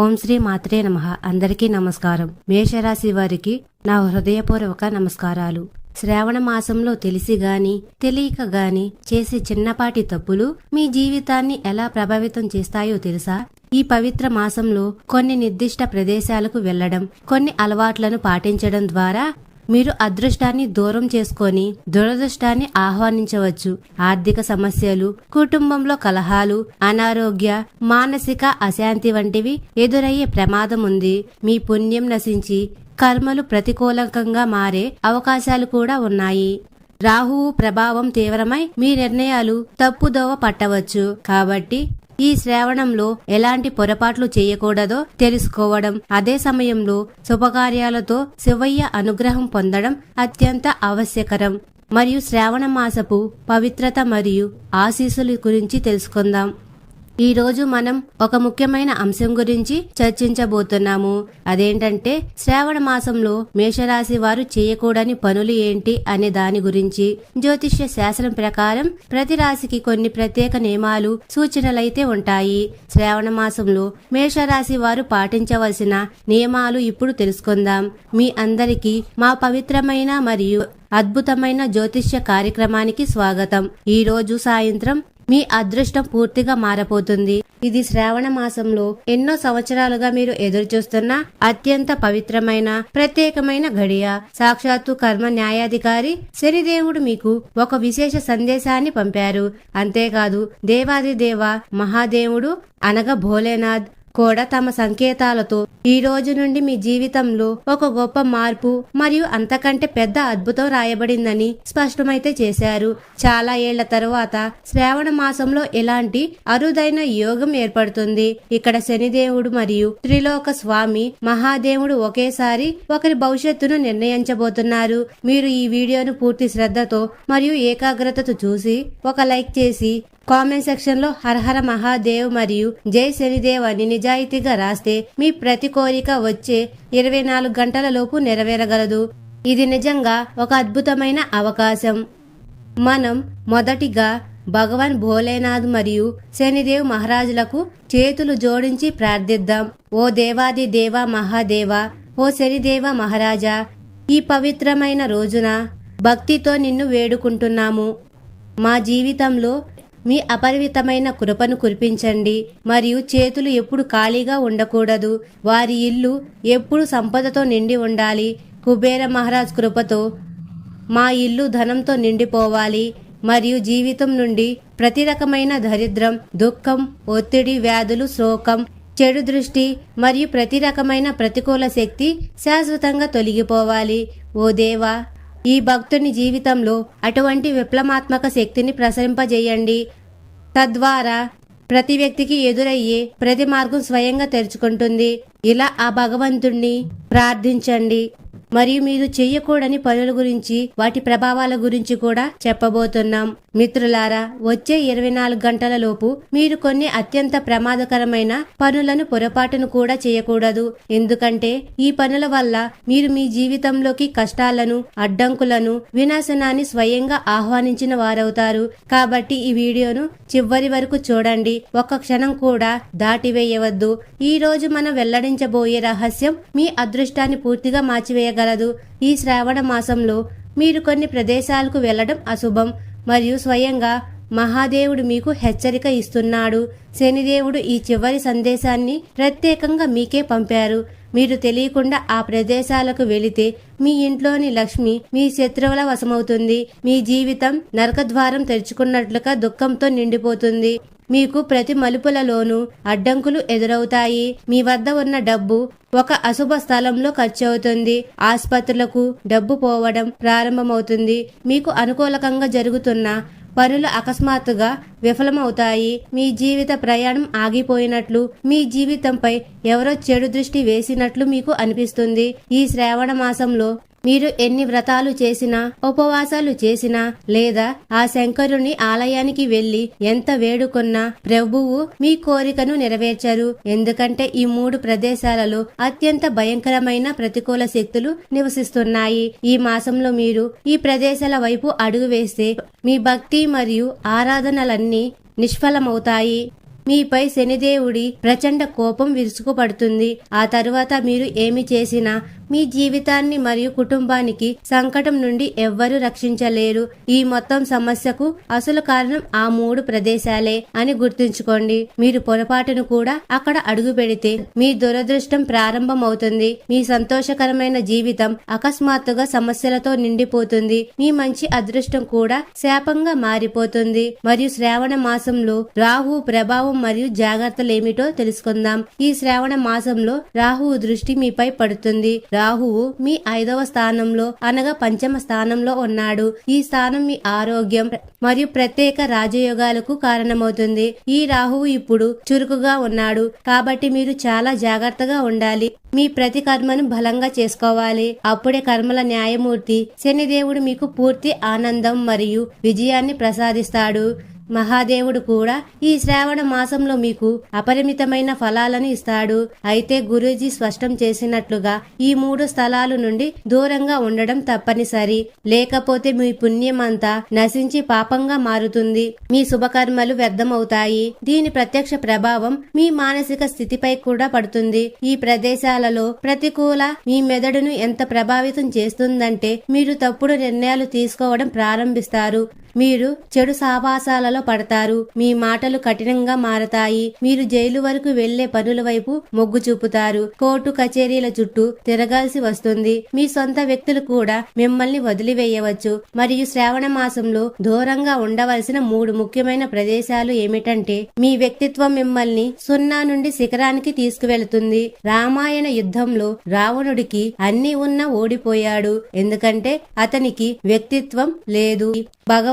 ఓం శ్రీ మాత్రే నమ. అందరికీ నమస్కారం. మేషరాశి వారికి నా హృదయపూర్వక నమస్కారాలు. శ్రావణ మాసంలో తెలిసి గాని తెలియక గాని చేసే చిన్నపాటి తప్పులు మీ జీవితాన్ని ఎలా ప్రభావితం చేస్తాయో తెలుసా? ఈ పవిత్ర మాసంలో కొన్ని నిర్దిష్ట ప్రదేశాలకు వెళ్ళడం కొన్ని అలవాట్లను పాటించడం ద్వారా మీరు అదృష్టాన్ని దూరం చేసుకొని దురదృష్టాన్ని ఆహ్వానించవచ్చు. ఆర్థిక సమస్యలు కుటుంబంలో కలహాలు అనారోగ్య మానసిక అశాంతి వంటివి ఎదురయ్యే ప్రమాదం ఉంది మీ పుణ్యం నశించి కర్మలు ప్రతికూలకంగా మారే అవకాశాలు కూడా ఉన్నాయి. రాహువు ప్రభావం తీవ్రమై మీ నిర్ణయాలు తప్పుదోవ పట్టవచ్చు. కాబట్టి ఈ శ్రావణంలో ఎలాంటి పొరపాట్లు చేయకూడదో తెలుసుకోవడం. అదే సమయంలో శుభకార్యాలతో శివయ్య అనుగ్రహం పొందడం అత్యంత ఆవశ్యకరం. మరియు శ్రావణ మాసపు పవిత్రత మరియు ఆశీస్సుల గురించి తెలుసుకుందాం. ఈ రోజు మనం ఒక ముఖ్యమైన అంశం గురించి చర్చించబోతున్నాము. అదేంటంటే శ్రావణ మాసంలో మేషరాశి వారు చేయకూడని పనులు ఏంటి అనే దాని గురించి. జ్యోతిష్య శాస్త్రం ప్రకారం ప్రతి రాశికి కొన్ని ప్రత్యేక నియమాలు సూచనలైతే ఉంటాయి. శ్రావణ మాసంలో మేషరాశి వారు పాటించవలసిన నియమాలు ఇప్పుడు తెలుసుకుందాం. మీ అందరికీ మా పవిత్రమైన మరియు అద్భుతమైన జ్యోతిష్య కార్యక్రమానికి స్వాగతం. ఈ రోజు సాయంత్రం మీ అదృష్టం పూర్తిగా మారపోతుంది ఇది శ్రావణ మాసంలో ఎన్నో సంవత్సరాలుగా మీరు ఎదురుచూస్తున్న అత్యంత పవిత్రమైన ప్రత్యేకమైన గడియ సాక్షాత్తు కర్మ న్యాయాధికారి శనిదేవుడు మీకు ఒక విశేష సందేశాన్ని పంపారు. అంతేకాదు దేవాది దేవ మహాదేవుడు అనగా భోలేనాథ్. కూడా తమ సంకేతాలతో ఈ రోజు నుండి మీ జీవితంలో ఒక గొప్ప మార్పు మరియు అంతకంటే పెద్ద అద్భుతం రాయబడిందని స్పష్టమైతే చేశారు. చాలా ఏళ్ళ తరువాత శ్రావణ మాసంలో ఇలాంటి అరుదైన యోగం ఏర్పడుతుంది? ఇక్కడ శనిదేవుడు మరియు త్రిలోక స్వామి మహాదేవుడు ఒకేసారి ఒకరి భవిష్యత్తును నిర్ణయించబోతున్నారు. మీరు ఈ వీడియోను పూర్తి శ్రద్ధతో మరియు ఏకాగ్రతతో చూసి ఒక లైక్ చేసి కామెంట్ సెక్షన్లో హరహర మహాదేవ్ మరియు జై శనిదేవ్ అని నిజాయితీగా రాస్తే మీ ప్రతి కోరిక వచ్చే ఇరవై నాలుగు గంటల లోపు నెరవేరగలదు. ఇది నిజంగా ఒక అద్భుతమైన అవకాశం. మనం మొదటిగా భగవాన్ భోలేనాథ్ మరియు శనిదేవ్ మహారాజులకు చేతులు జోడించి ప్రార్థిద్దాం. ఓ దేవాది దేవ మహాదేవ ఓ శనిదేవ మహారాజా ఈ పవిత్రమైన రోజున భక్తితో నిన్ను వేడుకుంటున్నాము. మా జీవితంలో మీ అపరిమితమైన కృపను కురిపించండి. మరియు చేతులు ఎప్పుడు ఖాళీగా ఉండకూడదు. వారి ఇల్లు ఎప్పుడు సంపదతో నిండి ఉండాలి. కుబేర మహారాజ్ కృపతో మా ఇల్లు ధనంతో నిండిపోవాలి. మరియు జీవితం నుండి ప్రతి రకమైన దరిద్రం దుఃఖం ఒత్తిడి వ్యాధులు శోకం చెడు దృష్టి మరియు ప్రతి రకమైన ప్రతికూల శక్తి శాశ్వతంగా తొలగిపోవాలి. ఓ దేవా ఈ భక్తుని జీవితంలో అటువంటి విప్లవాత్మక శక్తిని ప్రసరింపజేయండి. తద్వారా ప్రతి వ్యక్తికి ఎదురయ్యే ప్రతి మార్గం స్వయంగా తెరుచుకుంటుంది. ఇలా ఆ భగవంతుణ్ణి ప్రార్థించండి. మరియు మీరు చెయ్యకూడని పనుల గురించి వాటి ప్రభావాల గురించి కూడా చెప్పబోతున్నాం. మిత్రులారా వచ్చే ఇరవై నాలుగు గంటల లోపు మీరు కొన్ని అత్యంత ప్రమాదకరమైన పనులను పొరపాటును కూడా చేయకూడదు. ఎందుకంటే ఈ పనుల వల్ల మీరు మీ జీవితంలోకి కష్టాలను అడ్డంకులను వినాశనాన్ని స్వయంగా ఆహ్వానించిన వారవుతారు. కాబట్టి ఈ వీడియోను చివరి వరకు చూడండి. ఒక్క క్షణం కూడా దాటివేయవద్దు. ఈ రోజు మనం వెల్లడించబోయే రహస్యం మీ అదృష్టాన్ని పూర్తిగా మార్చివేయగలదు ఈ శ్రావణ మాసంలో మీరు కొన్ని ప్రదేశాలకు వెళ్ళడం అశుభం. మరియు స్వయంగా మహాదేవుడు మీకు హెచ్చరిక ఇస్తున్నాడు. శనిదేవుడు ఈ చివరి సందేశాన్ని ప్రత్యేకంగా మీకే పంపారు. మీరు తెలియకుండా ఆ ప్రదేశాలకు వెళితే మీ ఇంట్లోని లక్ష్మి మీ శత్రువుల వశమవుతుంది. మీ జీవితం నరకద్వారం తెరుచుకున్నట్లుగా దుఃఖంతో నిండిపోతుంది. మీకు ప్రతి మలుపులలోనూ అడ్డంకులు ఎదురవుతాయి. మీ వద్ద ఉన్న డబ్బు ఒక అశుభ స్థలంలో ఖర్చవుతుంది. ఆసుపత్రులకు డబ్బు పోవడం ప్రారంభమవుతుంది. మీకు అనుకూలకంగా జరుగుతున్న పనులు అకస్మాత్తుగా విఫలమవుతాయి. మీ జీవిత ప్రయాణం ఆగిపోయినట్లు మీ జీవితంపై ఎవరో చెడు దృష్టి వేసినట్లు మీకు అనిపిస్తుంది. ఈ శ్రావణ మాసంలో మీరు ఎన్ని వ్రతాలు చేసినా ఉపవాసాలు చేసినా లేదా ఆ శంకరుని ఆలయానికి వెళ్ళి ఎంత వేడుకున్నా ప్రభువు మీ కోరికను నెరవేర్చరు. ఎందుకంటే ఈ మూడు ప్రదేశాలలో అత్యంత భయంకరమైన ప్రతికూల శక్తులు నివసిస్తున్నాయి. ఈ మాసంలో మీరు ఈ ప్రదేశాల వైపు అడుగు వేస్తే మీ భక్తి మరియు ఆరాధనలన్నీ నిష్ఫలమవుతాయి. మీపై శనిదేవుడి ప్రచండ కోపం విరుచుకుపడుతుంది. ఆ తరువాత మీరు ఏమి చేసినా మీ జీవితాన్ని మరియు కుటుంబానికి సంకటం నుండి ఎవ్వరూ రక్షించలేరు. ఈ మొత్తం సమస్యకు అసలు కారణం ఆ మూడు ప్రదేశాలే అని గుర్తుంచుకోండి. మీరు పొరపాటును కూడా అక్కడ అడుగు పెడితే మీ దురదృష్టం ప్రారంభమవుతుంది. మీ సంతోషకరమైన జీవితం అకస్మాత్తుగా సమస్యలతో నిండిపోతుంది. మీ మంచి అదృష్టం కూడా శాపంగా మారిపోతుంది. మరియు శ్రావణ మాసంలో రాహు ప్రభావం మరియు జాగ్రత్తలు ఏమిటో తెలుసుకుందాం. ఈ శ్రావణ మాసంలో రాహువు దృష్టి మీపై పడుతుంది. రాహువు మీ ఐదవ స్థానంలో అనగా పంచమ స్థానంలో ఉన్నాడు. ఈ స్థానం మీ ఆరోగ్యం మరియు ప్రత్యేక రాజయోగాలకు కారణమవుతుంది. ఈ రాహువు ఇప్పుడు చురుకుగా ఉన్నాడు. కాబట్టి మీరు చాలా జాగ్రత్తగా ఉండాలి. మీ ప్రతి కర్మను బలంగా చేసుకోవాలి. అప్పుడే కర్మల న్యాయమూర్తి శనిదేవుడు మీకు పూర్తి ఆనందం మరియు విజయాన్ని ప్రసాదిస్తాడు. మహాదేవుడు కూడా ఈ శ్రావణ మాసంలో మీకు అపరిమితమైన ఫలాలను ఇస్తాడు. అయితే గురూజీ స్పష్టం చేసినట్లుగా ఈ మూడు స్థలాల నుండి దూరంగా ఉండడం తప్పనిసరి. లేకపోతే మీ పుణ్యం అంతా నశించి పాపంగా మారుతుంది. మీ శుభకర్మలు వ్యర్థమవుతాయి. దీని ప్రత్యక్ష ప్రభావం మీ మానసిక స్థితిపై కూడా పడుతుంది. ఈ ప్రదేశాలలో ప్రతికూల మీ మెదడును ఎంత ప్రభావితం చేస్తుందంటే మీరు తప్పుడు నిర్ణయాలు తీసుకోవడం ప్రారంభిస్తారు. మీరు చెడు సావాసాలలో పడతారు. మీ మాటలు కఠినంగా మారతాయి. మీరు జైలు వరకు వెళ్ళే పనుల వైపు మొగ్గు చూపుతారు. కోర్టు కచేరీల చుట్టూ తిరగాల్సి వస్తుంది. మీ సొంత వ్యక్తులు కూడా మిమ్మల్ని వదిలివేయవచ్చు. మరియు శ్రావణ మాసంలో దూరంగా ఉండవలసిన మూడు ముఖ్యమైన ప్రదేశాలు ఏమిటంటే మీ వ్యక్తిత్వం మిమ్మల్ని సున్నా నుండి శిఖరానికి తీసుకువెళుతుంది. రామాయణ యుద్ధంలో రావణుడికి అన్ని ఉన్నా ఓడిపోయాడు. ఎందుకంటే అతనికి వ్యక్తిత్వం లేదు.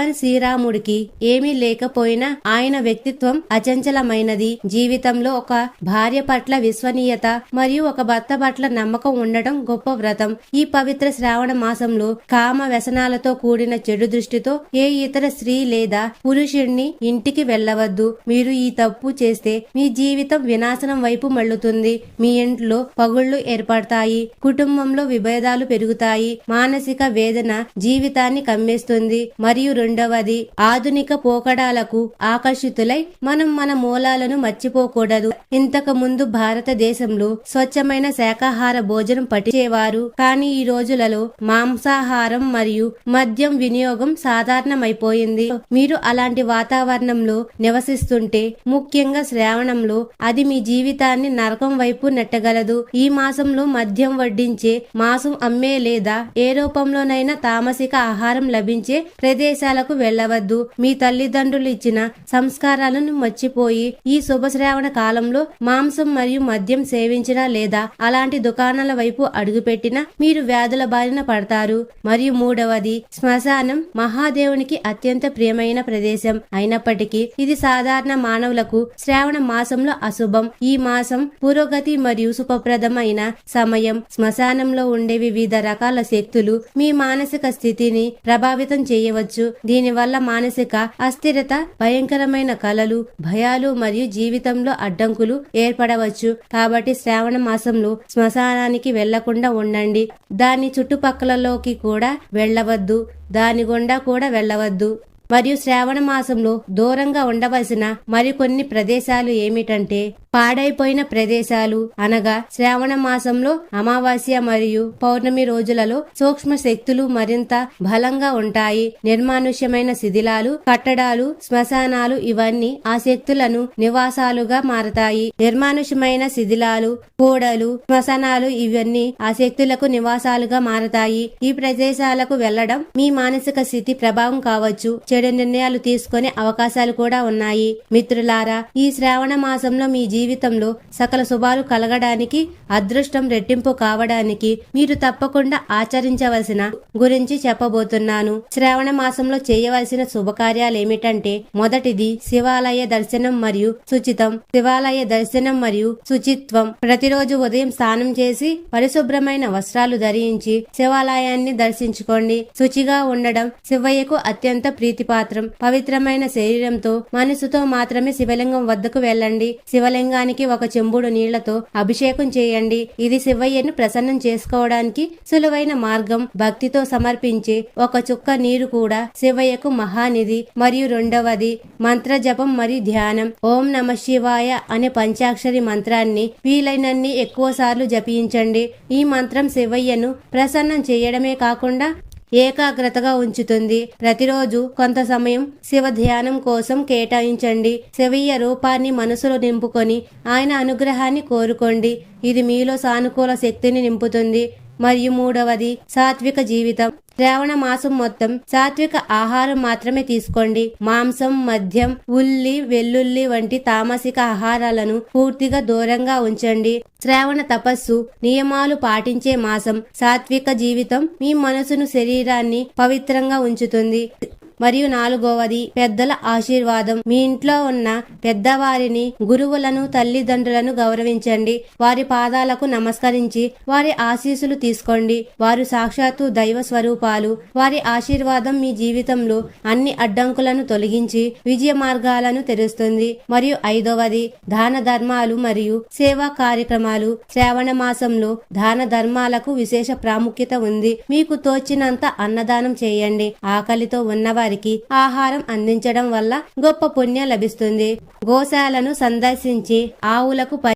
భగవన్ శ్రీరాముడికి ఏమీ లేకపోయినా ఆయన వ్యక్తిత్వం అచంచలమైనది. జీవితంలో ఒక భార్య పట్ల విశ్వనీయత మరియు ఒక భర్త పట్ల నమ్మకం ఉండటం గొప్ప వ్రతం. ఈ పవిత్ర శ్రావణ మాసంలో కామ వ్యసనాలతో కూడిన చెడు దృష్టితో ఏ ఇతర స్త్రీ లేదా పురుషుణ్ణి ఇంటికి వెళ్ళవద్దు. మీరు ఈ తప్పు చేస్తే మీ జీవితం వినాశనం వైపు మళ్ళుతుంది. మీ ఇంట్లో పగుళ్ళు ఏర్పడతాయి. కుటుంబంలో విభేదాలు పెరుగుతాయి. మానసిక వేదన జీవితాన్ని కమ్మేస్తుంది. మరియు రెండవది ఆధునిక పోకడాలకు ఆకర్షితులై మనం మన మూలాలను మర్చిపోకూడదు. ఇంతకు ముందు భారతదేశంలో స్వచ్ఛమైన శాకాహార భోజనం పట్టించేవారు కానీ ఈ రోజులలో మాంసాహారం మరియు మద్యం వినియోగం సాధారణమైపోయింది. మీరు అలాంటి వాతావరణంలో నివసిస్తుంటే ముఖ్యంగా శ్రావణంలో అది మీ జీవితాన్ని నరకం వైపు నెట్టగలదు. ఈ మాసంలో మద్యం వడ్డించే మాసం అమ్మే లేదా ఏ రూపంలోనైనా తామసిక ఆహారం లభించే ప్రదేశాల ప్రదేశాలకు వెళ్ళవద్దు. మీ తల్లిదండ్రులు ఇచ్చిన సంస్కారాలను మర్చిపోయి ఈ శుభశ్రావణ కాలంలో మాంసం మరియు మద్యం సేవించినా లేదా అలాంటి దుకాణాల వైపు అడుగుపెట్టినా మీరు వ్యాధుల బారిన పడతారు. మరియు మూడవది శ్మశానం మహాదేవునికి అత్యంత ప్రియమైన ప్రదేశం. అయినప్పటికీ ఇది సాధారణ మానవులకు శ్రావణ మాసంలో అశుభం. ఈ మాసం పురోగతి మరియు శుభప్రదమైన సమయం. శ్మశానంలో ఉండే వివిధ రకాల శక్తులు మీ మానసిక స్థితిని ప్రభావితం చేయవచ్చు. దీనివల్ల మానసిక అస్థిరత భయంకరమైన కలలు భయాలు మరియు జీవితంలో అడ్డంకులు ఏర్పడవచ్చు. కాబట్టి శ్రావణ మాసంలో శ్మశానానికి వెళ్ళకుండా ఉండండి. దాని చుట్టుపక్కలలోకి కూడా వెళ్ళవద్దు. దాని గుండా కూడా వెళ్ళవద్దు. మరియు శ్రావణ మాసంలో దూరంగా ఉండవలసిన మరికొన్ని ప్రదేశాలు ఏమిటంటే పాడైపోయిన ప్రదేశాలు అనగా శ్రావణ మాసంలో అమావాస్య మరియు పౌర్ణమి రోజులలో సూక్ష్మ శక్తులు మరింత బలంగా ఉంటాయి. నిర్మానుష్యమైన శిథిలాలు కట్టడాలు శ్మశానాలు ఇవన్నీ ఆ శక్తులను నివాసాలుగా మారతాయి. నిర్మానుష్యమైన శిథిలాలు కూడలు శ్మశానాలు ఇవన్నీ ఆ శక్తులకు నివాసాలుగా మారతాయి. ఈ ప్రదేశాలకు వెళ్ళడం మీ మానసిక స్థితి ప్రభావం కావచ్చు. చెడు నిర్ణయాలు తీసుకునే అవకాశాలు కూడా ఉన్నాయి. మిత్రులారా ఈ శ్రావణ మాసంలో మీ జీవితంలో సకల శుభాలు కలగడానికి అదృష్టం రెట్టింపు కావడానికి మీరు తప్పకుండా ఆచరించవలసిన గురించి చెప్పబోతున్నాను. శ్రావణ మాసంలో చేయవలసిన శుభకార్యాలు ఏమిటంటే మొదటిది శివాలయ దర్శనం మరియు శుచితం. శివాలయ దర్శనం మరియు శుచిత్వం. ప్రతిరోజు ఉదయం స్నానం చేసి పరిశుభ్రమైన వస్త్రాలు ధరించి శివాలయాన్ని దర్శించుకోండి. శుచిగా ఉండడం శివయ్యకు అత్యంత ప్రీతి పాత్రం పవిత్రమైన శరీరంతో మనసుతో మాత్రమే శివలింగం వద్దకు వెళ్ళండి. శివలింగానికి ఒక చెంబుడు నీళ్ళతో అభిషేకం చేయండి. ఇది శివయ్యను ప్రసన్నం చేసుకోవడానికి సులువైన మార్గం. భక్తితో సమర్పించే ఒక చుక్క నీరు కూడా శివయ్యకు మహానిధి. మరియు రెండవది మంత్ర జపం మరియు ధ్యానం. ఓం నమ శివాయ అనే పంచాక్షరి మంత్రాన్ని వీలైనన్ని ఎక్కువ సార్లు జపించండి. ఈ మంత్రం శివయ్యను ప్రసన్నం చేయడమే కాకుండా ఏకాగ్రతగా ఉంచుతుంది. ప్రతిరోజు కొంత సమయం శివ ధ్యానం కోసం కేటాయించండి. శివయ్య రూపాన్ని మనసులో నింపుకొని ఆయన అనుగ్రహాన్ని కోరుకోండి. ఇది మీలో సానుకూల శక్తిని నింపుతుంది. మరియు మూడవది సాత్విక జీవితం. శ్రావణ మాసం మొత్తం సాత్విక ఆహారం మాత్రమే తీసుకోండి. మాంసం మద్యం ఉల్లి వెల్లుల్లి వంటి తామసిక ఆహారాలను పూర్తిగా దూరంగా ఉంచండి. శ్రావణ తపస్సు నియమాలు పాటించే మాసం సాత్విక జీవితం మీ మనసును శరీరాన్ని పవిత్రంగా ఉంచుతుంది. మరియు నాలుగవది పెద్దల ఆశీర్వాదం. మీ ఇంట్లో ఉన్న పెద్దవారిని గురువులను తల్లిదండ్రులను గౌరవించండి. వారి పాదాలకు నమస్కరించి వారి ఆశీస్సులు తీసుకోండి. వారు సాక్షాత్తు దైవ స్వరూపాలు. వారి ఆశీర్వాదం మీ జీవితంలో అన్ని అడ్డంకులను తొలగించి విజయ మార్గాలను తెరుస్తుంది. మరియు ఐదవది దాన ధర్మాలు మరియు సేవా కార్యక్రమాలు. శ్రావణ మాసంలో దాన ధర్మాలకు విశేష ప్రాముఖ్యత ఉంది. మీకు తోచినంత అన్నదానం చేయండి. ఆకలితో వారికి ఆహారం అందించడం వల్ల గొప్ప పుణ్యం లభిస్తుంది. గోశాలను సందర్శించి ఆవులకు